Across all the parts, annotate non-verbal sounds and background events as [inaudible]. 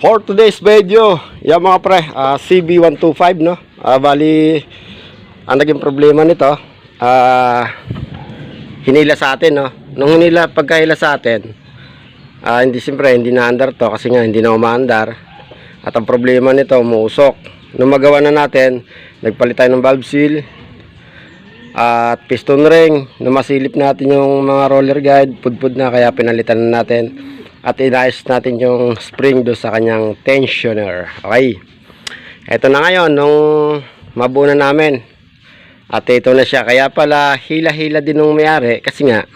For today's video, yan mga pre, ah, CB125 no. Ah, bali ang naging problema nito, ah hinila sa atin no. Nung hinila pagkahila sa atin, ah hindi siyempre hindi na andar to kasi nga hindi na umaandar. At ang problema nito, umuusok. Nung magawa na natin, nagpalit tayo ng valve seal at piston ring. Nung masilip natin yung mga roller guide, pudpud na kaya pinalitan na natin at inayos natin yung spring do sa kanyang tensioner. Okay. Ito na ngayon nung mabuo na namin. At ito na siya. Kaya pala hila-hila din nung mayari kasi nga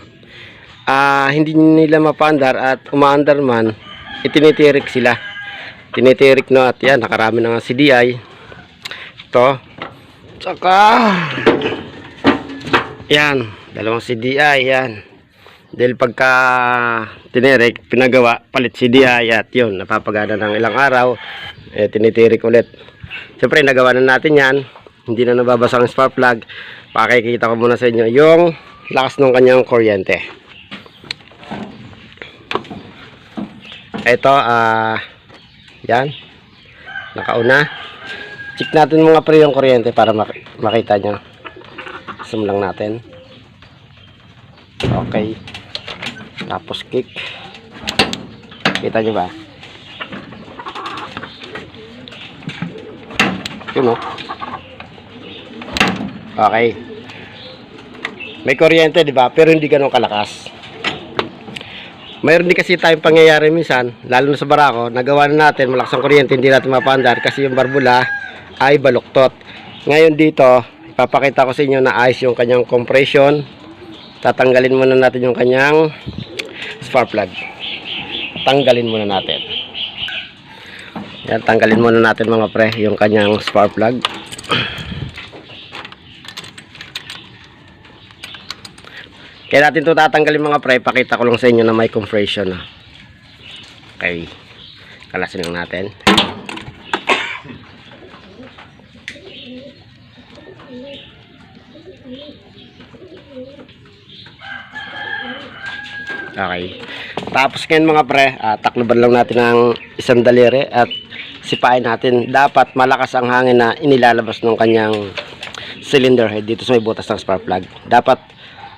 ah hindi nila mapandar at umaandar man itinitirik sila. Tinitirik no at yan nakarami na nga CDI. Ito. Tsaka yan, dalawang CDI yan. Dahil pagka tinirik, pinagawa, palit CDI at yun, napapagana ng ilang araw, eh, tinitirik ulit. Siyempre, nagawa na natin yan. Hindi na nababasa ang spark plug. Pakikita ko muna sa inyo yung lakas ng kanyang kuryente. Ito, ah, yan. Nakauna. Check natin mga pre yung kuryente para mak- makita nyo. Zoom lang natin. Okay. Tapos kick. Kita nyo ba? Yun o. Okay. May kuryente, di ba? Pero hindi ganun kalakas. Mayroon din kasi tayong pangyayari minsan, lalo na sa barako, nagawa na natin, malakas ang kuryente, hindi natin mapandar kasi yung barbula ay baluktot. Ngayon dito, ipapakita ko sa inyo na ayos yung kanyang compression. Tatanggalin muna natin yung kanyang spark plug. Tanggalin muna natin. Yan, tanggalin muna natin mga pre, yung kanyang spark plug. Kaya natin ito tatanggalin mga pre, pakita ko lang sa inyo na may compression. ah. Okay. Kalasin lang natin. Okay. Tapos ngayon mga pre, ah, takloban lang natin ng isang daliri at sipain natin. Dapat malakas ang hangin na inilalabas ng kanyang cylinder head dito sa may butas ng spark plug. Dapat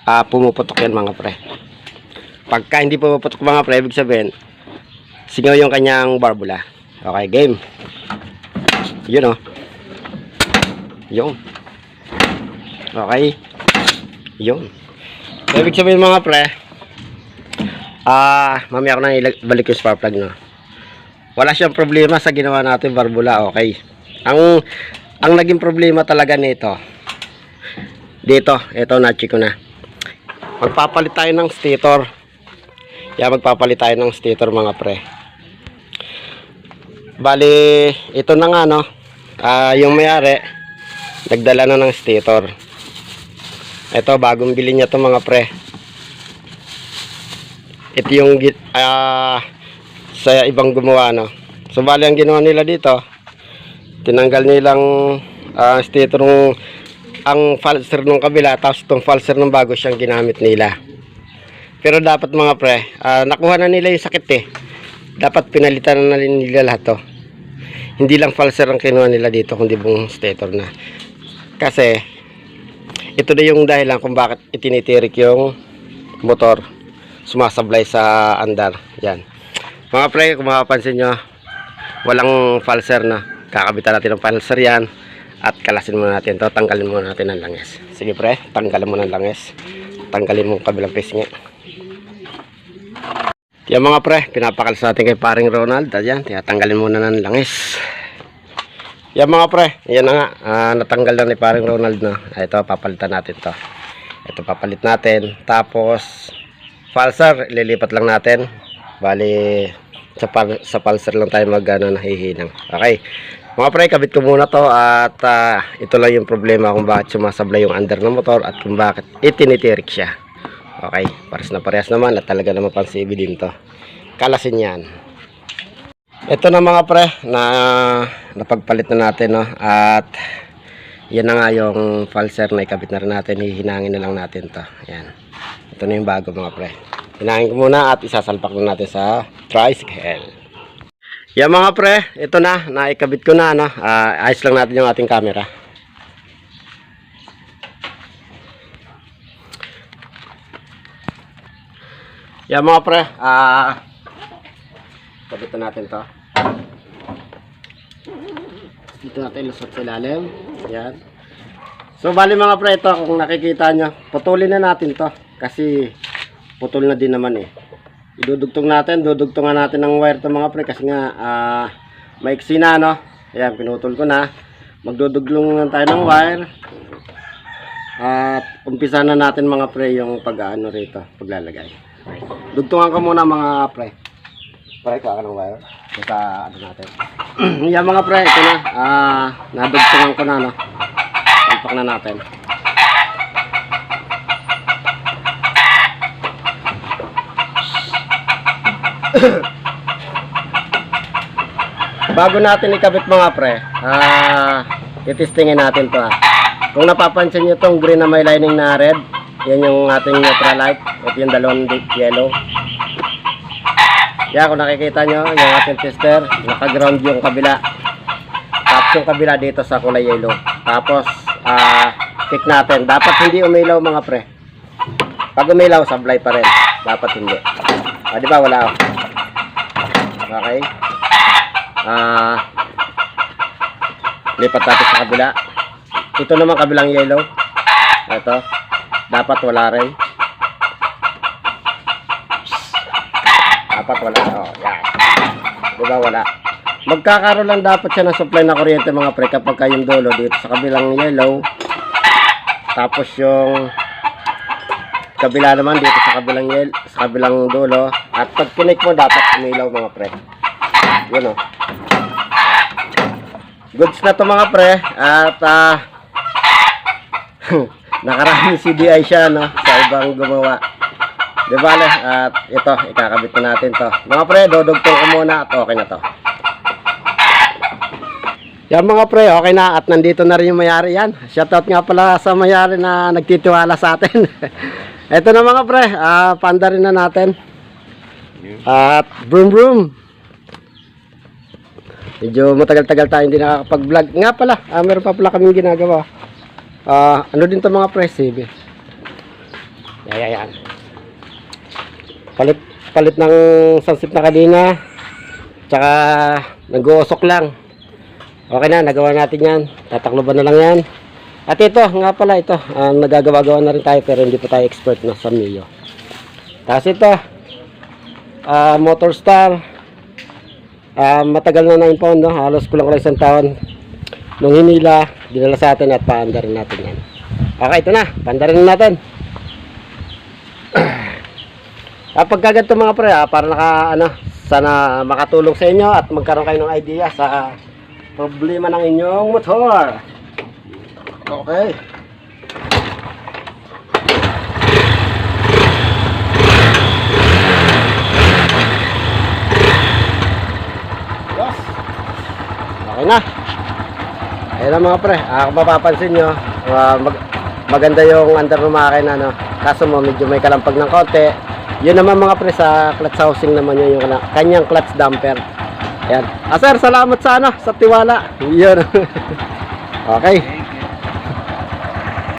ah, pumuputok yan mga pre. Pagka hindi pumuputok mga pre, ibig sabihin, singaw yung kanyang barbula. Okay, game. Yun o. Yun. Okay. Yun. So, ibig sabihin mga pre, ah, mamaya ko na ilag- balik yung spark plug no. Wala siyang problema sa ginawa natin barbula, okay. Ang ang naging problema talaga nito. Dito, ito na-check ko na. Magpapalit tayo ng stator. Yeah, magpapalit tayo ng stator mga pre. Bali, ito na nga no. Ah, yung may-ari nagdala na ng stator. Ito bagong bili niya to mga pre. Ito yung ah, sa ibang gumawa no. So bali ang ginawa nila dito, tinanggal nilang ah, stator ng ang falser nung kabila tapos itong falser ng bago siyang ginamit nila. Pero dapat mga pre, ah, nakuha na nila yung sakit eh. Dapat pinalitan na nila lahat to. Hindi lang falser ang kinuha nila dito kundi buong stator na. Kasi ito na yung dahilan kung bakit itinitirik yung motor sumasablay sa andar. Yan. Mga pre, kung mapapansin nyo, walang falser na. Kakabitan natin ng falser yan. At kalasin muna natin to Tanggalin muna natin ang langis. Sige pre, tanggalin mo ng langis. Tanggalin mo ang kabilang pisngi. Yan mga pre, pinapakalas natin kay paring Ronald. Ayan, tinatanggalin muna ng langis. Yan mga pre, yan na nga. Ah, natanggal na ni paring Ronald na. Ah, ito, papalitan natin to. Ito, papalit natin. Tapos, falser, lilipat lang natin. Bali, sa, pal sa pulsar lang tayo mag ano, nahihinang. Okay. Mga pre, kabit ko muna to at ah, ito lang yung problema kung bakit sumasablay yung under ng motor at kung bakit itinitirik siya. Okay, pares na parehas naman at talaga naman pang din to. Kalasin yan. Ito na mga pre na napagpalit na natin no at yan na nga yung falser na ikabit na rin natin hihinangin na lang natin to. Yan. Ito na yung bago mga pre. Hinangin ko muna at isasalpak na natin sa tricycle. Yan mga pre, ito na, naikabit ko na, ano, Ah, ayos lang natin yung ating camera. Yan mga pre, ah, kabit na natin to. Dito natin lusot sa ilalim. Yan. So, bali mga pre, ito, kung nakikita nyo, putulin na natin to. Kasi, putol na din naman eh. Idudugtong natin, dudugtungan natin ng wire to mga pre kasi nga ah maiksi na no. Ayan, pinutol ko na. Magduduglong lang tayo ng wire. At umpisa na natin mga pre yung pag-ano rito, paglalagay. Dugtungan ko muna mga pre. Pre, ka ng wire. Ito ano natin. [clears throat] Yan mga pre, ito na. Ah, nadugtungan ko na no. Tampak na natin. Bago natin ikabit mga pre, ah, titistingin natin to ah. Kung napapansin nyo tong green na may lining na red, yan yung ating neutral light. Ito yung dalawang yellow. Yan, kung nakikita nyo, yung ating tester, naka-ground yung kabila. Tapos yung kabila dito sa kulay yellow. Tapos, ah, kick natin. Dapat hindi umilaw mga pre. Pag umilaw, sablay pa rin. Dapat hindi. Ah, di ba? Wala. oh. Okay. Ah, lipat natin sa kabila. Ito naman kabilang yellow. Ito. Dapat wala rin. Dapat wala. Oh, yan. Di ba wala? Magkakaroon lang dapat siya ng supply na kuryente mga pre kapag kayong dulo dito sa kabilang yellow. Tapos yung kabila naman dito sa kabilang yel sa kabilang dulo. At pag kinik mo dapat umilaw mga pre. Yun oh. Goods na to mga pre. At ah [laughs] nakaraming CDI siya no sa ibang gumawa. Di ba le? At ito, ikakabit na natin to. Mga pre, dodugtong ko muna at okay na to. Yan mga pre, okay na at nandito na rin yung mayari yan. Shoutout nga pala sa mayari na nagtitiwala sa atin. [laughs] Ito na mga pre, ah panda rin na natin. At broom broom. Medyo matagal-tagal tayo hindi nakakapag-vlog. Nga pala, ah, meron pa pala kaming ginagawa. Ah, ano din to mga pre. Yan, yan, yan. Palit, palit ng sunset na kadena. Tsaka, nag-uusok lang. Okay na, nagawa natin yan. Tatakloban na lang yan. At ito, nga pala ito, ah, nagagawa-gawa na rin tayo pero hindi pa tayo expert na sa Mio. Tapos ito, ah, Motor Star. Ah, matagal na na impound, no? Halos kulang kulang isang taon. Nung hinila, dinala sa atin at paanda rin natin yan. Okay, ito na. Paanda rin natin. [clears throat] Kapag kaganto mga pre, ah, para naka, ano, sana makatulong sa inyo at magkaroon kayo ng idea sa problema ng inyong motor. Okay. Yes. Okay na. Ayun na mga pre. Ah, kung mapapansin nyo, ah, mag- maganda yung under ng makina. No? Kaso mo, medyo may kalampag ng konti. Yun naman mga pre, sa clutch housing naman yun yung kanyang clutch damper. Ayan. Ah, sir, salamat sa ano, sa tiwala. [laughs] Yun. [laughs] okay.